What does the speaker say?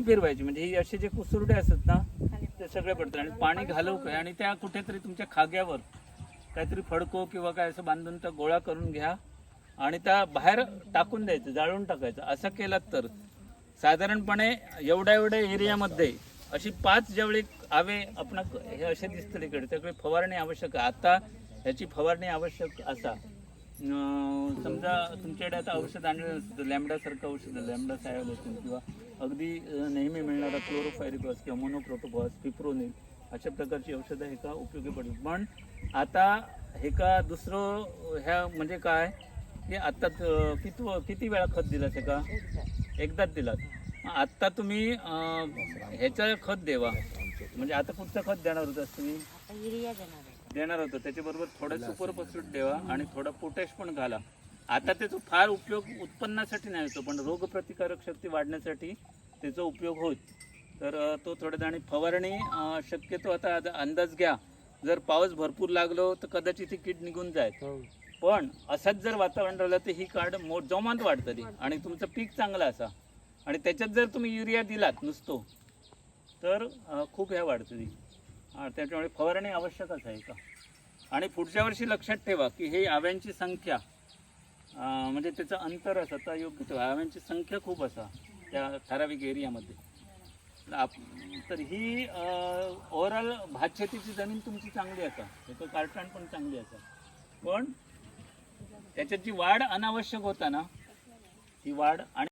फिरवायची. म्हणजे ही असे जे कुसुरडे असतात ना ते सगळे पडतात. आणि पाणी घालव काय आणि त्या कुठेतरी तुमच्या खाग्यावर काहीतरी फडको किंवा काय असं बांधून त्या गोळा करून घ्या आणि त्या बाहेर टाकून द्यायचं जाळून टाकायचं. असं केलात तर साधारणपणे एवढ्या एवढ्या एरियामध्ये अशी पाच जवळी आवे आपण हे असे दिसतील इकडे. त्याकडे फवारणी आवश्यक आहे. आता ह्याची फवारणी आवश्यक असा. समजा तुमच्याकडे आता औषध आणलेलं नसतं लॅमडासारखं औषध लॅमडा सायोलेशन किंवा अगदी नेहमी मिळणारा क्लोरोफायरिकॉस किंवा मोनोप्रोटोबॉस पिप्रोनिल अशा प्रकारची औषधं हे का उपयोगी पडतात? पण आता हे का दुसरं ह्या म्हणजे काय? की आत्ता किती किती वेळा खत दिलात हे का? एकदाच दिलात. आत्ता तुम्ही ह्याचं खत देवा. म्हणजे आता कुठचं खत देणार होतं तुम्ही? देणार होतं. त्याच्याबरोबर थोडं सुपर फॉस्फेट द्यावा आणि थोडा पोटॅश पण घाला. आता त्याचा फार उपयोग उत्पन्नासाठी नाही होतो पण रोगप्रतिकारक शक्ती वाढण्यासाठी त्याचा उपयोग होत तर तो थोड्या आणि फवारणी शक्यतो आता अंदाज घ्या. जर पाऊस भरपूर लागलो तर कदाचित ही कीड निघून जाईल. पण असंच जर वातावरण राहिलं तर ही काड मो जोमात वाढतली आणि तुमचं पीक चांगलं असा. आणि त्याच्यात जर तुम्ही युरिया दिलात नुसतो तर खूप ह्या वाढतली. त्याच्यामुळे फवारणी आवश्यकच आहे का आणि पुढच्या वर्षी लक्षात ठेवा की हे आव्यांची संख्या म्हणजे त्याचं अंतर असं तर योग्य ठेवा. आव्यांची संख्या खूप असा त्या ठराविक एरियामध्ये. तर आप- तर ही ओव्हरऑल भातशेतीची जमीन तुमची चांगली असा त्याचं कारखान पण चांगली असा. पण त्याच्यात जी वाढ अनावश्यक होता ना ती वाढ आणि